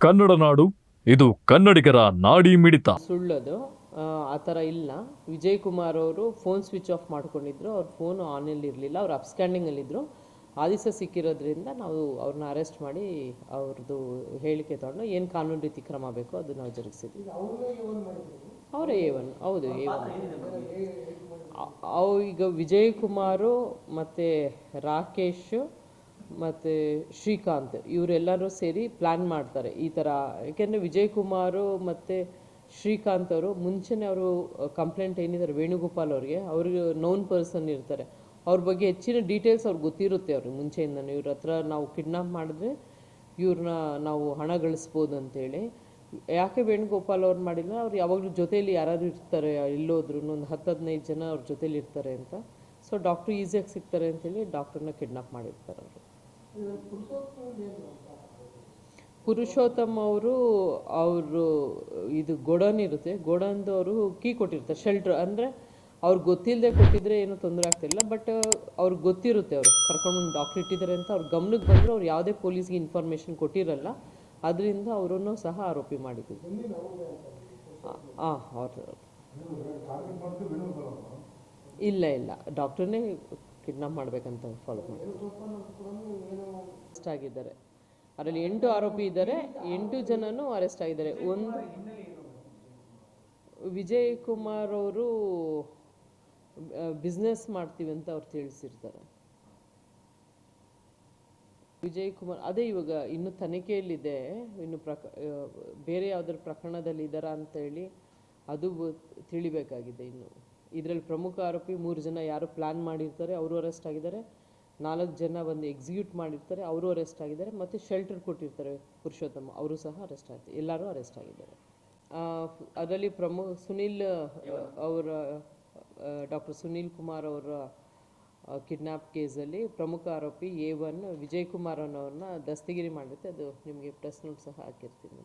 ಕನ್ನಡ ನಾಡು ಇದು ಕನ್ನಡಿಗರ ನಾಡಿ ಮಿಡಿತ. ಸುಳ್ಳದು. ಆ, ಥರ ಇಲ್ಲ. ವಿಜಯ್ ಕುಮಾರ್ ಅವರು ಫೋನ್ ಸ್ವಿಚ್ ಆಫ್ ಮಾಡ್ಕೊಂಡಿದ್ರು. ಅವ್ರ ಫೋನ್ ಆನಲ್ಲಿ ಇರಲಿಲ್ಲ ಅವ್ರು ಅಪ್ಸ್ಟ್ಯಾಂಡಿಂಗಲ್ಲಿದ್ದರು ಆ ದಿವಸ ಸಿಕ್ಕಿರೋದ್ರಿಂದ ನಾವು ಅವ್ರನ್ನ ಅರೆಸ್ಟ್ ಮಾಡಿ ಅವ್ರದ್ದು ಹೇಳಿಕೆ ತಗೊಂಡು ಏನು ಕಾನೂನು ರೀತಿ ಕ್ರಮ ಬೇಕೋ ಅದು ನಾವು ಜರುಗಿಸಿದ್ವಿ. ಅವರೇ ಎ ಒನ್ ಹೌದು ಎ ಒನ್ ಅವು ಈಗ ವಿಜಯ್ ಕುಮಾರು ಮತ್ತು ರಾಕೇಶ್ ಮತ್ತು ಶ್ರೀಕಾಂತ್, ಇವರೆಲ್ಲರೂ ಸೇರಿ ಪ್ಲ್ಯಾನ್ ಮಾಡ್ತಾರೆ ಈ ಥರ ಯಾಕೆಂದರೆ ವಿಜಯ್ ಕುಮಾರು ಮತ್ತು ಶ್ರೀಕಾಂತ್ ಅವರು ಮುಂಚೆನೇ ಅವರು ಕಂಪ್ಲೇಂಟ್ ಏನಿದ್ದಾರೆ, ವೇಣುಗೋಪಾಲ್ ಅವ್ರಿಗೆ ಅವ್ರಿಗೆ ನೋನ್ ಪರ್ಸನ್ ಇರ್ತಾರೆ. ಅವ್ರ ಬಗ್ಗೆ ಹೆಚ್ಚಿನ ಡೀಟೇಲ್ಸ್ ಅವ್ರಿಗೆ ಗೊತ್ತಿರುತ್ತೆ ಅವ್ರಿಗೆ ಮುಂಚೆಯಿಂದನೂ. ಇವ್ರ ಹತ್ರ ನಾವು ಕಿಡ್ನಾಪ್ ಮಾಡಿದ್ರೆ ಇವ್ರನ್ನ ನಾವು ಹಣ ಗಳಿಸ್ಬೋದು ಅಂತೇಳಿ. ಯಾಕೆ ವೇಣುಗೋಪಾಲ್ ಅವ್ರು ಮಾಡಿಲ್ಲ? ಅವ್ರು ಯಾವಾಗಲೂ ಜೊತೆಯಲ್ಲಿ ಯಾರಾದ್ರು ಇರ್ತಾರೆ ಎಲ್ಲೋದ್ರೂ ಒಂದು ಹತ್ತು ಹದಿನೈದು ಜನ ಅವ್ರ ಜೊತೇಲಿ ಇರ್ತಾರೆ ಅಂತ. ಸೊ ಡಾಕ್ಟ್ರು ಈಸಿಯಾಗಿ ಸಿಗ್ತಾರೆ ಅಂತೇಳಿ ಡಾಕ್ಟ್ರನ್ನ ಕಿಡ್ನಾಪ್ ಮಾಡಿರ್ತಾರೆ ಅವರು. ಪುರುಷೋತ್ತಮ್ ಅವರು ಅವರು ಇದು ಗೋಡನ್ ಇರುತ್ತೆ. ಗೋಡನ್ದು ಅವರು ಕೀ ಕೊಟ್ಟಿರ್ತಾರೆ. ಶೆಲ್ಟ್ರ್ ಅಂದರೆ ಅವ್ರಿಗೆ ಗೊತ್ತಿಲ್ಲದೆ ಕೊಟ್ಟಿದ್ರೆ ಏನೂ ತೊಂದರೆ ಆಗ್ತಿಲ್ಲ ಬಟ್ ಅವ್ರಿಗೆ ಗೊತ್ತಿರುತ್ತೆ ಅವರು. ಕರ್ಕೊಂಡು ಡಾಕ್ಟರ್ ಇಟ್ಟಿದ್ದಾರೆ ಅಂತ ಅವ್ರ ಗಮನಕ್ಕೆ ಬಂದರೂ. ಅವ್ರು ಯಾವುದೇ ಪೊಲೀಸ್ಗೆ ಇನ್ಫಾರ್ಮೇಷನ್ ಕೊಟ್ಟಿರಲ್ಲ. ಅದರಿಂದ ಅವರನ್ನು ಸಹ ಆರೋಪಿ ಮಾಡಿದ್ದೀವಿ ಹಾಂ ಅವ್ರ ಇಲ್ಲ ಇಲ್ಲ. ಡಾಕ್ಟ್ರನ್ನೇ ಕಿಡ್ನಾಪ್ ಮಾಡಬೇಕಂತ ಫಾಲೋ ಮಾಡಿ ಅರೆಸ್ಟ್ ಆಗಿದ್ದಾರೆ. ಅದರಲ್ಲಿ ಎಂಟು ಆರೋಪಿ ಇದ್ದಾರೆ, ಎಂಟು ಜನನು ಅರೆಸ್ಟ್ ಆಗಿದ್ದಾರೆ. ಒಂದು ವಿಜಯ್ ಕುಮಾರ್ ಅವರು ಬಿಸ್ನೆಸ್ ಮಾಡ್ತೀವಿ ಅಂತ ಅವ್ರು ತಿಳಿಸಿರ್ತಾರೆ. ವಿಜಯ್ ಕುಮಾರ್, ಅದೇ ಇವಾಗ ಇನ್ನು ತನಿಖೆಯಲ್ಲಿದೆ, ಇನ್ನು ಪ್ರಕ ಬೇರೆ ಯಾವ್ದಾರ ಪ್ರಕರಣದಲ್ಲಿ ಇದ್ದಾರಾ ಅಂತೇಳಿ ಅದು ತಿಳಿಬೇಕಾಗಿದೆ ಇನ್ನು. ಇದರಲ್ಲಿ ಪ್ರಮುಖ ಆರೋಪಿ ಮೂರು ಜನ ಯಾರು ಪ್ಲಾನ್ ಮಾಡಿರ್ತಾರೆ, ಅವರು ಅರೆಸ್ಟ್ ಆಗಿದ್ದಾರೆ. ನಾಲ್ಕು ಜನ ಬಂದು ಎಕ್ಸಿಕ್ಯೂಟ್ ಮಾಡಿರ್ತಾರೆ ಅವರು ಅರೆಸ್ಟ್ ಆಗಿದ್ದಾರೆ ಮತ್ತು ಶೆಲ್ಟರ್ ಕೊಟ್ಟಿರ್ತಾರೆ ಪುರುಷೋತ್ತಮ. ಅವರು ಸಹ ಅರೆಸ್ಟ್ ಆಗ್ತಾರೆ ಎಲ್ಲರೂ ಅರೆಸ್ಟ್ ಆಗಿದ್ದಾರೆ. ಅದರಲ್ಲಿ ಪ್ರಮುಖ ಸುನಿಲ್ ಅವರ ಡಾಕ್ಟರ್ ಸುನೀಲ್ ಕುಮಾರ್ ಅವರ ಕಿಡ್ನಾಪ್ ಕೇಸಲ್ಲಿ ಪ್ರಮುಖ ಆರೋಪಿ ಎ ಒನ್ ವಿಜಯ್ ಕುಮಾರ್ ಅನ್ನೋರನ್ನ ದಸ್ತಗಿರಿ ಮಾಡಿರುತ್ತೆ. ಅದು ನಿಮಗೆ ಪ್ರೆಸ್ ನೋಟ್ ಸಹ ಹಾಕಿರ್ತೀನಿ.